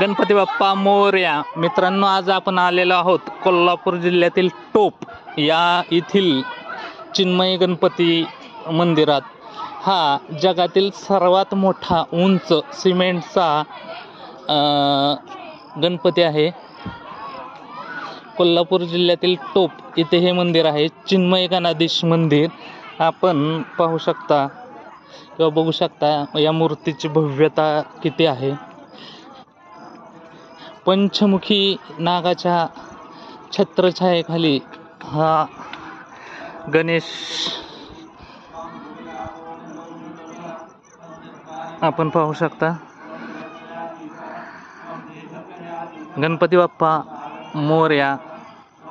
गणपती बाप्पा मोर्या. मित्रांनो आज आपण आलेलो आहोत कोल्हापूर जिल्ह्यातील टोप या येथील चिन्मय गणपती मंदिरात. हा जगातील सर्वात मोठा उंच सिमेंटचा गणपती आहे. कोल्हापूर जिल्ह्यातील टोप इथे हे मंदिर आहे चिन्मय गणाधीश मंदिर. आपण पाहू शकता किंवा बघू शकता या मूर्तीची भव्यता किती आहे. पंचमुखी नागाच्या छत्रछायेखाली हा गणेश आपण पाहू शकता. गणपती बाप्पा मोर्या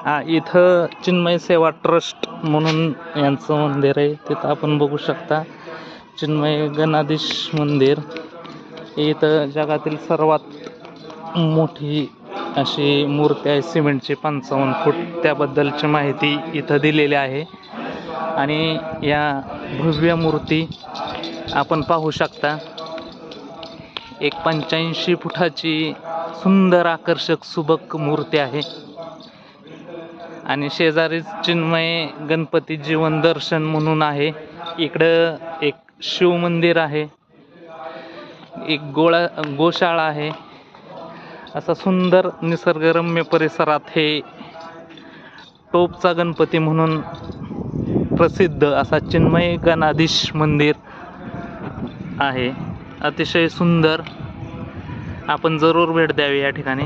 हा इथं चिन्मय सेवा ट्रस्ट म्हणून यांचं मंदिर आहे. तिथं आपण बघू शकता. चिन्मय गणाधीश मंदिर. इथं जगातील सर्वात मोठी अशी मूर्ती आहे सिमेंटची पंचावन्न फूट. त्याबद्दलची माहिती इथं दिलेली आहे. आणि या भव्य मूर्ती आपण पाहू शकता. एक पंच्याऐंशी फुटाची सुंदर आकर्षक सुबक मूर्ती आहे. आणि शेजारीच चिन्मय गणपती जीवन दर्शन म्हणून आहे. इकडं एक शिव मंदिर आहे. एक गोळा गोशाळा आहे. असा सुंदर निसर्गरम्य परिसरात हे टोपचा गणपती म्हणून प्रसिद्ध असा चिन्मय गणाधीश मंदिर आहे. अतिशय सुंदर. आपण जरूर भेट द्यावी या ठिकाणी.